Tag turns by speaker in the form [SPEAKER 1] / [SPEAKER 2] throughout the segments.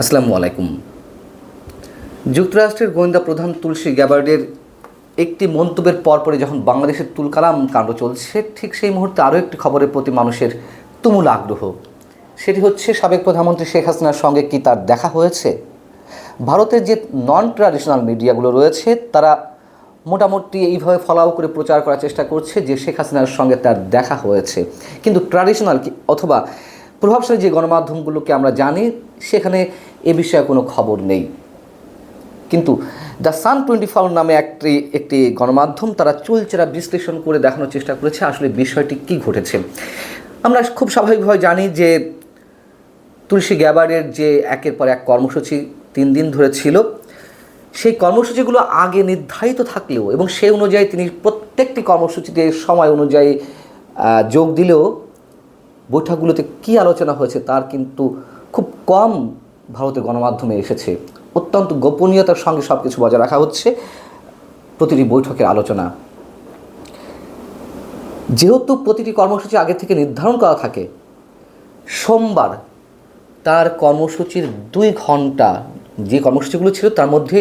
[SPEAKER 1] আসসালামু আলাইকুম যুক্তরাষ্ট্রের গোয়েন্দা প্রধান তুলসী গ্যাবার্ডের একটি মন্তব্যের পরপরে যখন বাংলাদেশের তুলকালাম কাণ্ড চলছে ঠিক সেই মুহূর্তে আরও একটি খবরের প্রতি মানুষের তুমুল আগ্রহ সেটি হচ্ছে সাবেক প্রধানমন্ত্রী শেখ হাসিনার সঙ্গে কি তার দেখা হয়েছে ভারতের যে নন ট্র্যাডিশনাল মিডিয়াগুলো রয়েছে তারা মোটামুটি এইভাবে ফলাও করে প্রচার করার চেষ্টা করছে যে শেখ হাসিনার সঙ্গে তার দেখা হয়েছে কিন্তু ট্র্যাডিশনাল অথবা প্রভাবশালী যে গণমাধ্যমগুলোকে আমরা জানি সেখানে এ বিষয়ে কোনো খবর নেই কিন্তু দ্য সান টোয়েন্টি ফাউর নামে একটি একটি গণমাধ্যম তারা চুলচেরা বিশ্লেষণ করে দেখানোর চেষ্টা করেছে আসলে বিষয়টি কি ঘটেছে আমরা খুব স্বাভাবিকভাবে জানি যে তুলসী গ্যাবারের যে একের পর এক কর্মসূচি তিন দিন ধরে ছিল সেই কর্মসূচিগুলো আগে নির্ধারিত থাকলেও এবং সেই অনুযায়ী তিনি প্রত্যেকটি কর্মসূচিতে সময় অনুযায়ী যোগ দিলেও বৈঠকগুলোতে কি আলোচনা হয়েছে তার কিন্তু খুব কম ভারতের গণমাধ্যমে এসেছে অত্যন্ত গোপনীয়তার সঙ্গে সব কিছু বজায় রাখা হচ্ছে প্রতিটি বৈঠকের আলোচনা যেহেতু প্রতিটি কর্মসূচি আগে থেকে নির্ধারণ করা থাকে সোমবার তার কর্মসূচির দুই ঘন্টা যে কর্মসূচিগুলো ছিল তার মধ্যে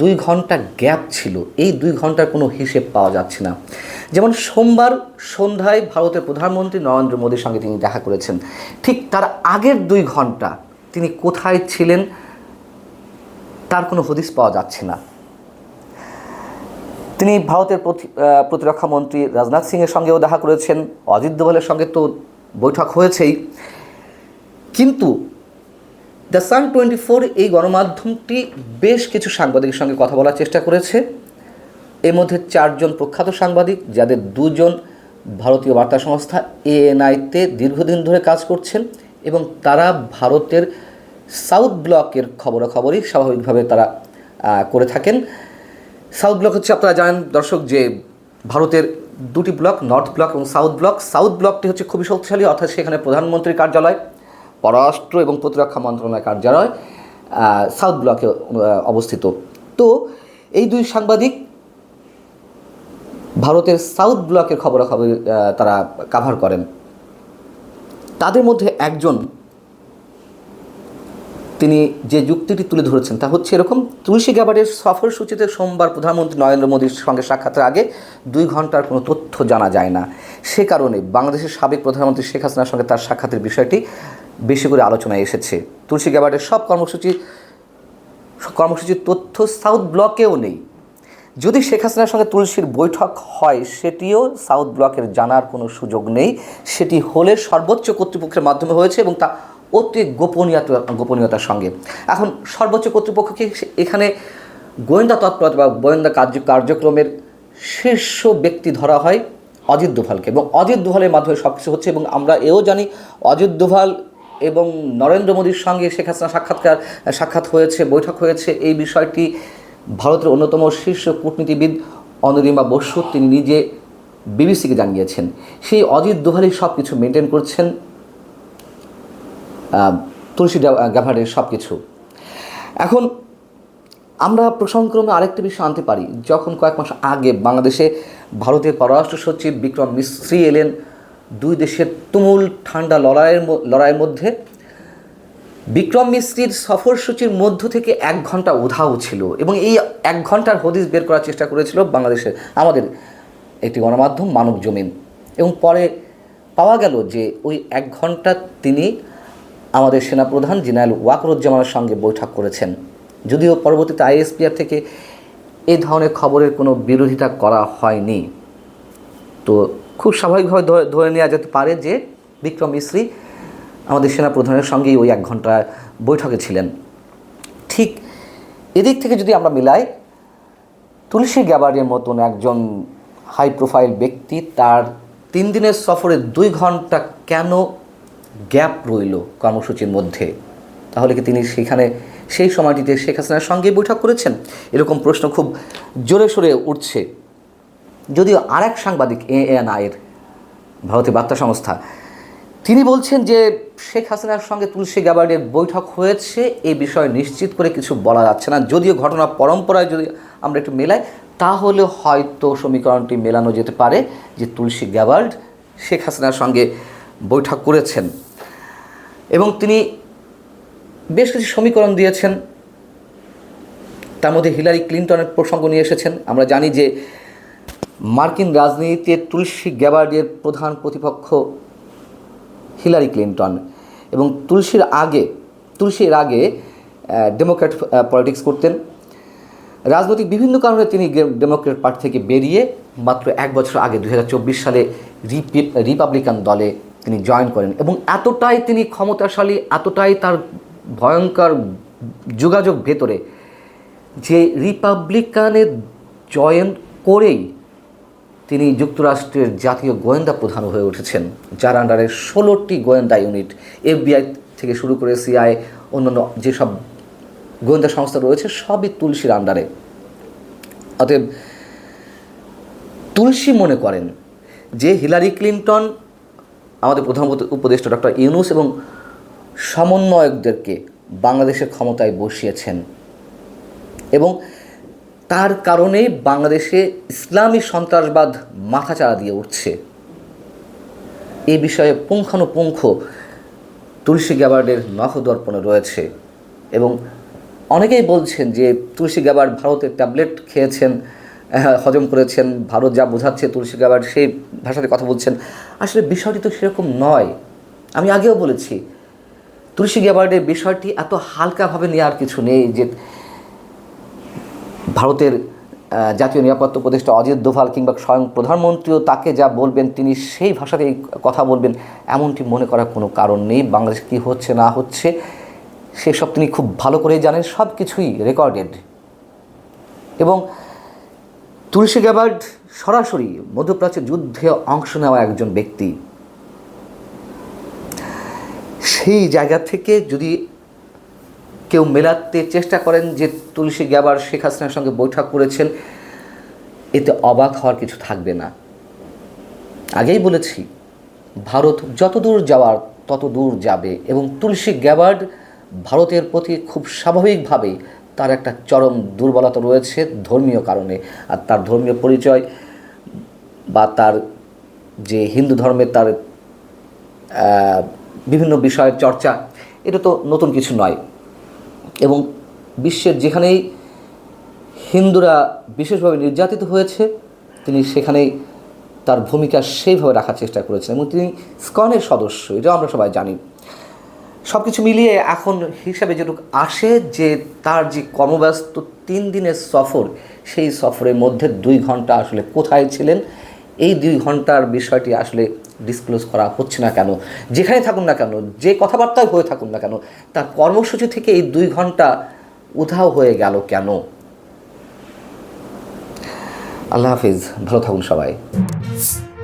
[SPEAKER 1] দুই ঘন্টা গ্যাপ ছিল এই দুই ঘন্টার কোনো হিসেব পাওয়া যাচ্ছে না যেমন সোমবার সন্ধ্যায় ভারতের প্রধানমন্ত্রী নরেন্দ্র মোদীর সঙ্গে তিনি দেখা করেছেন ঠিক তার আগের দুই ঘন্টা তিনি কোথায় ছিলেন তার কোনো হদিস পাওয়া যাচ্ছে না তিনি ভারতের প্রতিরক্ষা মন্ত্রী রাজনাথ সিংয়ের সঙ্গেও দেখা করেছেন অজিত দোভালের সঙ্গে তো বৈঠক হয়েছেই কিন্তু দ্য সান টোয়েন্টি ফোর এই গণমাধ্যমটি বেশ কিছু সাংবাদিকের সঙ্গে কথা বলার চেষ্টা করেছে এর মধ্যে চারজন প্রখ্যাত সাংবাদিক যাদের দুজন ভারতীয় বার্তা সংস্থা এএনআইতে দীর্ঘদিন ধরে কাজ করছেন এবং তারা ভারতের সাউথ ব্লকের খবরাখবরই স্বাভাবিকভাবে তারা করে থাকেন সাউথ ব্লক হচ্ছে আপনারা জানেন দর্শক যে ভারতের দুটি ব্লক নর্থ ব্লক এবং সাউথ ব্লক সাউথ ব্লকটি হচ্ছে খুবই শক্তিশালী অর্থাৎ সেখানে প্রধানমন্ত্রীর কার্যালয় পররাষ্ট্র এবং প্রতিরক্ষা মন্ত্রণালয় কার্যালয় সাউথ ব্লকে অবস্থিত তো এই দুই সাংবাদিক ভারতের সাউথ ব্লকের খবরাখবর তারা কাভার করেন তাদের মধ্যে একজন তিনি যে যুক্তিটি তুলে ধরেছেন তা হচ্ছে এরকম তুলসী সফর সূচিতে সোমবার প্রধানমন্ত্রী নরেন্দ্র মোদীর সঙ্গে সাক্ষাতের আগে দুই ঘন্টার কোনো তথ্য জানা যায় না সে কারণে বাংলাদেশের সাবেক প্রধানমন্ত্রী শেখ হাসিনার সঙ্গে তার সাক্ষাতের বিষয়টি বেশি করে আলোচনায় এসেছে তুলসী গ্যাবার্ডের সব কর্মসূচি কর্মসূচির তথ্য সাউথ ব্লকেও নেই যদি শেখ হাসিনার সঙ্গে তুলসীর বৈঠক হয় সেটিও সাউথ ব্লকের জানার কোনো সুযোগ নেই সেটি হলে সর্বোচ্চ কর্তৃপক্ষের মাধ্যমে হয়েছে এবং তা অতি গোপনীয়তা গোপনীয়তার সঙ্গে এখন সর্বোচ্চ কর্তৃপক্ষকে এখানে গোয়েন্দা তৎপরতা বা গোয়েন্দা কার্য কার্যক্রমের শীর্ষ ব্যক্তি ধরা হয় অজিত দোভালকে এবং অজিত দোভালের মাধ্যমে সব কিছু হচ্ছে এবং আমরা এও জানি অজিত দোভাল এবং নরেন্দ্র মোদীর সঙ্গে শেখ হাসিনা সাক্ষাৎকার সাক্ষাৎ হয়েছে বৈঠক হয়েছে এই বিষয়টি ভারতের অন্যতম শীর্ষ কূটনীতিবিদ অনুরিমা বসু তিনি নিজে বিবিসিকে জানিয়েছেন সেই অজিত দোহালি সব কিছু মেনটেন করছেন তুলসী গ্যাভারের সব কিছু এখন আমরা প্রসঙ্গক্রমে আরেকটি বিষয় আনতে পারি যখন কয়েক মাস আগে বাংলাদেশে ভারতের পররাষ্ট্র সচিব বিক্রম মিস্ত্রি এলেন দুই দেশের তুমুল ঠান্ডা লড়াইয়ের লড়াইয়ের মধ্যে বিক্রম মিস্ত্রির সফরসূচির মধ্য থেকে এক ঘন্টা উধাও ছিল এবং এই এক ঘন্টার হদিস বের করার চেষ্টা করেছিল বাংলাদেশের আমাদের একটি গণমাধ্যম মানব জমিন এবং পরে পাওয়া গেল যে ওই এক ঘন্টা তিনি আমাদের সেনাপ্রধান জিনায়ল ওয়াকরুজ্জামানের সঙ্গে বৈঠক করেছেন যদিও পরবর্তীতে আইএসপিআর থেকে এ ধরনের খবরের কোনো বিরোধিতা করা হয়নি তো খুব স্বাভাবিকভাবে ধরে নেওয়া যেতে পারে যে বিক্রম মিশ্রি আমাদের সেনাপ্রধানের সঙ্গেই ওই এক ঘন্টা বৈঠকে ছিলেন ঠিক এদিক থেকে যদি আমরা মিলাই তুলসী গ্যাবারের মতন একজন হাই প্রোফাইল ব্যক্তি তার তিন দিনের সফরে দুই ঘন্টা কেন গ্যাপ রইল কর্মসূচির মধ্যে তাহলে কি তিনি সেখানে সেই সময়টিতে শেখ হাসিনার সঙ্গে বৈঠক করেছেন এরকম প্রশ্ন খুব জোরে সোরে উঠছে যদিও আর এক সাংবাদিক এ এন আয়ের ভারতীয় বার্তা সংস্থা তিনি বলছেন যে শেখ হাসিনার সঙ্গে তুলসী গ্যাবার্ডের বৈঠক হয়েছে এই বিষয়ে নিশ্চিত করে কিছু বলা যাচ্ছে না যদিও ঘটনা পরম্পরায় যদি আমরা একটু মেলাই তাহলে হয়তো সমীকরণটি মেলানো যেতে পারে যে তুলসী গ্যাবার্ড শেখ হাসিনার সঙ্গে বৈঠক করেছেন এবং তিনি বেশ কিছু সমীকরণ দিয়েছেন তার মধ্যে হিলারি ক্লিন্টনের প্রসঙ্গ নিয়ে এসেছেন আমরা জানি যে মার্কিন রাজনীতিতে তুলসী গ্যাবার্ডের প্রধান প্রতিপক্ষ হিলারি ক্লিন্টন এবং তুলসীর আগে তুলসীর আগে ডেমোক্র্যাট পলিটিক্স করতেন রাজনৈতিক বিভিন্ন কারণে তিনি ডেমোক্রেট পার্টি থেকে বেরিয়ে মাত্র এক বছর আগে দু সালে রিপাবলিকান দলে তিনি জয়েন করেন এবং এতটাই তিনি ক্ষমতাশালী এতটাই তার ভয়ঙ্কর যোগাযোগ ভেতরে যে রিপাবলিকানে জয়েন করেই তিনি যুক্তরাষ্ট্রের জাতীয় গোয়েন্দা প্রধান হয়ে উঠেছেন যার আন্ডারে ষোলোটি গোয়েন্দা ইউনিট এফবিআই থেকে শুরু করে সিআই অন্যান্য যেসব গোয়েন্দা সংস্থা রয়েছে সবই তুলসীর আন্ডারে অতএব তুলসী মনে করেন যে হিলারি ক্লিন্টন আমাদের প্রধান উপদেষ্টা ডক্টর ইউনুস এবং সমন্বয়কদেরকে বাংলাদেশের ক্ষমতায় বসিয়েছেন এবং তার কারণে বাংলাদেশে ইসলামী সন্ত্রাসবাদ মাথাচাড়া দিয়ে উঠছে এ বিষয়ে পুঙ্খানুপুঙ্খ তুলসী গ্যাবার্ডের নখদর্পণে রয়েছে এবং অনেকেই বলছেন যে তুলসী গ্যাবার্ড ভারতের ট্যাবলেট খেয়েছেন হজম করেছেন ভারত যা বোঝাচ্ছে তুলসী গ্যাবার্ড সেই ভাষাতে কথা বলছেন আসলে বিষয়টি তো সেরকম নয় আমি আগেও বলেছি তুলসী গ্যাবার্ডের বিষয়টি এত হালকাভাবে নেওয়ার কিছু নেই যে ভারতের জাতীয় নিরাপত্তা উপদেষ্টা অজিত দোভাল কিংবা স্বয়ং প্রধানমন্ত্রীও তাকে যা বলবেন তিনি সেই ভাষাতেই কথা বলবেন এমনটি মনে করার কোনো কারণ নেই বাংলাদেশ কী হচ্ছে না হচ্ছে সেসব তিনি খুব ভালো করে জানেন সব কিছুই রেকর্ডেড এবং তুলসী গ্যাবার্ড সরাসরি মধ্যপ্রাচ্যের যুদ্ধে অংশ নেওয়া একজন ব্যক্তি সেই জায়গা থেকে যদি কেউ মেলাতে চেষ্টা করেন যে তুলসী গ্যাবার শেখ হাসিনার সঙ্গে বৈঠক করেছেন এতে অবাক হওয়ার কিছু থাকবে না আগেই বলেছি ভারত যত দূর যাওয়ার তত দূর যাবে এবং তুলসী গ্যাবার্ড ভারতের প্রতি খুব স্বাভাবিকভাবে তার একটা চরম দুর্বলতা রয়েছে ধর্মীয় কারণে আর তার ধর্মীয় পরিচয় বা তার যে হিন্দু ধর্মের তার বিভিন্ন বিষয়ের চর্চা এটা তো নতুন কিছু নয় এবং বিশ্বের যেখানেই হিন্দুরা বিশেষভাবে নির্যাতিত হয়েছে তিনি সেখানেই তার ভূমিকা সেইভাবে রাখার চেষ্টা করেছেন এবং তিনি স্কনের সদস্য এটাও আমরা সবাই জানি সব কিছু মিলিয়ে এখন হিসাবে যেটুকু আসে যে তার যে কর্মব্যস্ত তিন দিনের সফর সেই সফরের মধ্যে দুই ঘন্টা আসলে কোথায় ছিলেন এই দুই ঘন্টার বিষয়টি আসলে ডিসক্লোজ করা হচ্ছে না কেন যেখানে থাকুন না কেন যে কথাবার্তাও হয়ে থাকুন না কেন তার কর্মসূচি থেকে এই দুই ঘন্টা উধাও হয়ে গেল কেন আল্লাহ হাফিজ ভালো থাকুন সবাই